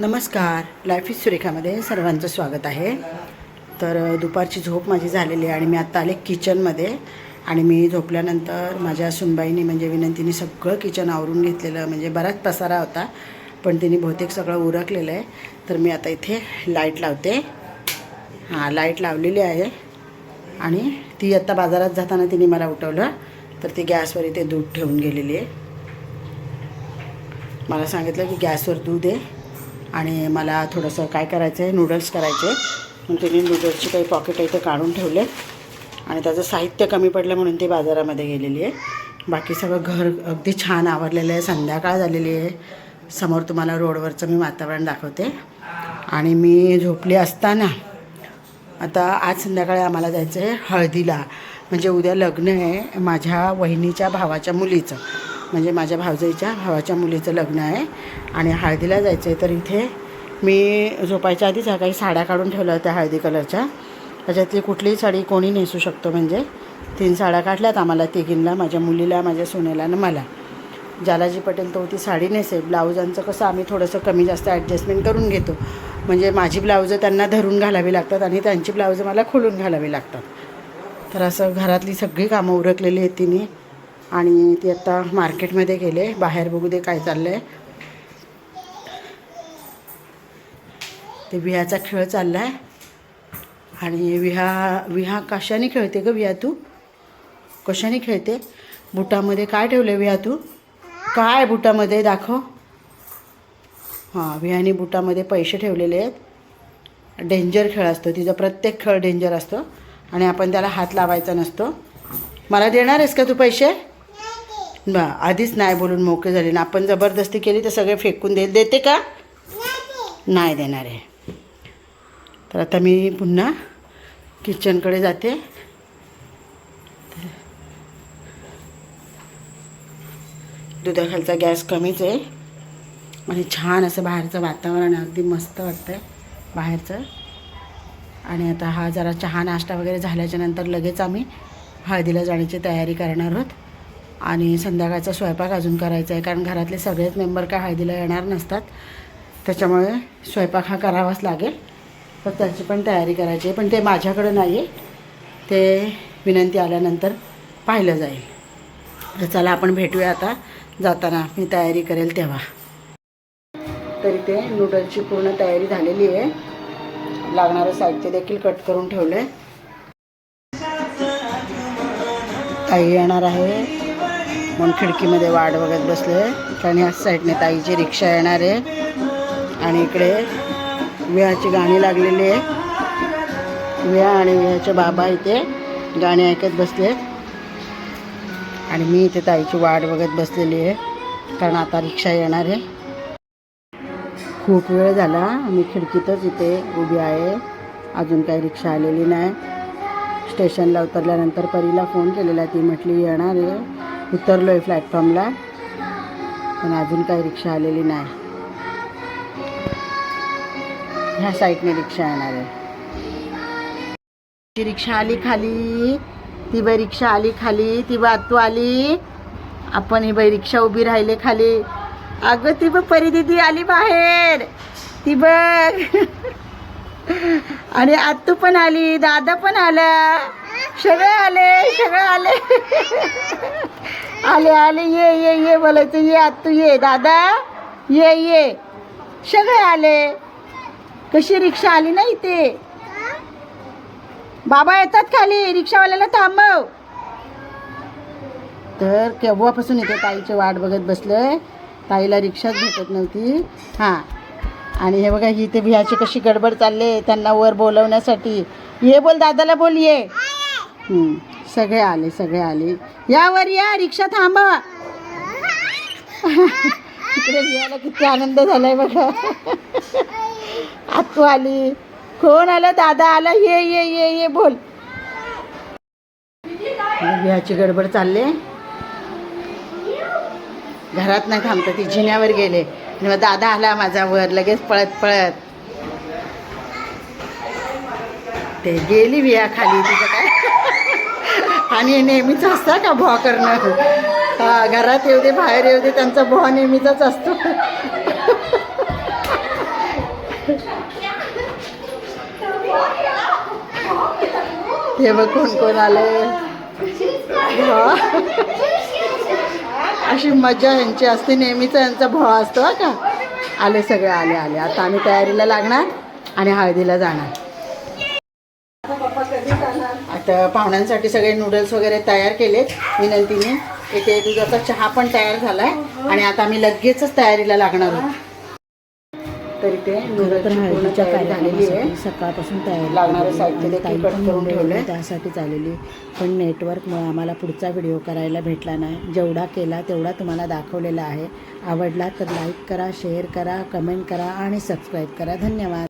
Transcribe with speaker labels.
Speaker 1: नमस्कार. Life is सुरेखामध्ये सर्वांचं स्वागत आहे. तर दुपारची झोप माझी झालेली आहे आणि मी आत्ता आले किचनमध्ये आणि मी झोपल्यानंतर माझ्या सुनबाईने म्हणजे विनंतीने सगळं किचन आवरून घेतलेलं म्हणजे बराच पसारा होता पण तिने बहुतेक सगळं उरकलेलं आहे. तर मी आता इथे लाइट लावते. हां लाइट लावलेली आहे आणि ती आत्ता बाजारात जाताना तिने मला उठवलं. तर ती गॅसवर इथे दूध ठेवून गेलेली आहे. मला सांगितलं की गॅसवर दूध आहे. आणि मला थोडंसं काय करायचं आहे नूडल्स करायचे. म्हणून तिने नूडल्सची काही पॉकेट इथे काढून ठेवले. आणि त्याचं साहित्य कमी पडलं म्हणून ती बाजारामध्ये गेलेली आहे. बाकी सगळं घर अगदी छान आवरलेलं आहे. संध्याकाळ झालेली आहे. समोर तुम्हाला रोडवरचं मी वातावरण दाखवते. आणि मी झोपली असताना आता आज संध्याकाळी आम्हाला जायचं आहे हळदीला. म्हणजे उद्या लग्न आहे माझ्या वहिनीच्या भावाच्या मुलीचं. म्हणजे माझ्या भावजाईच्या भावाच्या मुलीचं लग्न आहे आणि हळदीला जायचं आहे तर इथे मी झोपायच्या आधीच ह्या काही साड्या काढून ठेवल्या होत्या हळदी कलरच्या. त्याच्यातली कुठलीही साडी कोणी नेसू शकतो म्हणजे. तीन साड्या काढल्यात आम्हाला तिघींना माझ्या मुलीला माझ्या सोन्याला आणि मला. ज्याला जी पटेल तो ती साडी नेसेल ब्लाऊजांचं कसं आम्ही थोडंसं कमी जास्त ॲडजस्टमेंट करून घेतो. म्हणजे माझी ब्लाऊजं त्यांना धरून घालावी लागतात आणि त्यांची ब्लाऊजं मला खोलून घालावी लागतात. तर असं घरातली सगळी कामं उरकलेली आहेत तिने. आणि ती आत्ता मार्केटमध्ये गेले. बाहेर बघू दे काय चाललं आहे ते विहाचा खेळ चालला आहे आणि विहा विहा कशाने खेळते ग विहा तू? कशाने खेळते? बुटामध्ये काय ठेवलं विहा तू? काय बुटामध्ये दाखव. हां विहाने बुटामध्ये पैसे ठेवलेले आहेत. डेंजर खेळ असतो. तिचा प्रत्येक खेळ डेंजर असतो. आणि आपण त्याला हात लावायचा नसतो. मला देणार आहेस का तू पैसे? आधीच नाही बोलून मोकळे झाले. ना आपण जबरदस्ती केली तर सगळे फेकून देईल देते का? नाही देणार आहे. तर आता मी पुन्हा किचनकडे जाते. दुधाखालचा गॅस कमीच आहे. आणि छान असं बाहेरचं वातावरण अगदी मस्त वाटतं आहे बाहेरचं. आणि आता हा जरा चहा नाश्ता वगैरे झाल्याच्यानंतर लगेच आम्ही हळदीला जाण्याची तयारी करणार आहोत. आणि संध्याकाळचा स्वयंपाक अजून करायचा आहे कारण घरातले सगळेच मेंबर काय हळदीला येणार नसतात. त्याच्यामुळे स्वयंपाक हा करावाच लागेल. तर त्याची पण तयारी करायची आहे. पण ते माझ्याकडं नाही आहे ते विनंती आल्यानंतर पाहिलं जाईल. तर चला आपण भेटूया आता. जाताना मी तयारी करेल तेव्हा. तरी ते नूडल्सची पूर्ण तयारी झालेली आहे. लागणारं साहित्य देखील कट करून ठेवलं आहे ताई येणार आहे. म्हणून खिडकीमध्ये वाट बघत बसले कारण ह्याच साईडने ताईची रिक्षा येणार आहे. आणि इकडे विहाची गाणी लागलेली आहे. विहा आणि विहाचे बाबा इथे गाणी ऐकत बसले आणि मी इथे ताईची वाट बघत बसलेली आहे. कारण आता रिक्षा येणार आहे. खूप वेळ झाला. मी खिडकीतच इथे उभी आहे. अजून काही रिक्षा आलेली नाही. स्टेशनला उतरल्यानंतर परीला फोन केलेला ती म्हटली येणार आहे. उतरलो आहे प्लॅटफॉर्मला पण अजून काही रिक्षा आलेली नाही. ह्या साईडने रिक्षा येणार आहे. ती रिक्षा आली खाली ती बाई रिक्षा आली खाली ती बा तू आली. आपण ही बाई रिक्षा उभी राहिले खाली. अगं ती बघ परी दिदी आली बाहेर. ती बघ. आणि आत्तू पण आली दादा पण आला. सगळे आले सगळे आले. आले आले ये ये ये बोलायचं ये आत्तू ये दादा ये ये. सगळे आले. कशी रिक्षा आली ना इथे? बाबा येतात खाली रिक्षावाल्याला थांबव. तर केव्हापासून इथे ताईची वाट बघत बसलं ताईला रिक्षाच भेटत नव्हती. हां. आणि हे बघा ही ते भियाची कशी गडबड चालले त्यांना वर बोलवण्यासाठी. ये बोल दादाला बोल ये. सगळे आले सगळे आले. यावर या रिक्षा थांबा. इकडे भियाला किती आनंद झालाय बघा. आतू आली. कोण आलं? दादा आला. ये ये ये ये बोल. भियाची गडबड चालले. घरात नाही थांबतं ती जिन्यावर गेले. आणि मग दादा आला माझा वर लगेच पळत पळत. ते गेली विया खाली तिचं काय? आणि नेहमीच असता का भुवा करणं? हा घरात येऊ दे बाहेर येऊ दे त्यांचा भुवा नेहमीचाच असतो. हे बघ कोण कोण आलंय. अशी मजा यांची असते नेहमीचा यांचा भोळा असतो का? आले सगळे आले आले. आता आम्ही तयारीला लागणार आणि हळदीला जाणार. पाहुण्यांसाठी सगळे नूडल्स वगैरे तयार केलेत विनंतीने. इथे दुधाचा चहा पण तयार झालाय आणि आता आम्ही लगेचच तयारीला लागणार आहोत. तर इथे झालेली आहे.
Speaker 2: सकाळपासून तयारी
Speaker 1: लागणारं साहित्य
Speaker 2: ताई पण
Speaker 1: करून.
Speaker 2: त्यासाठीच आलेली पण नेटवर्कमुळे आम्हाला पुढचा व्हिडिओ करायला भेटला नाही. जेवढा केला तेवढा तुम्हाला दाखवलेला आहे. आवडला तर लाईक करा शेअर करा कमेंट करा आणि सबस्क्राईब करा. धन्यवाद.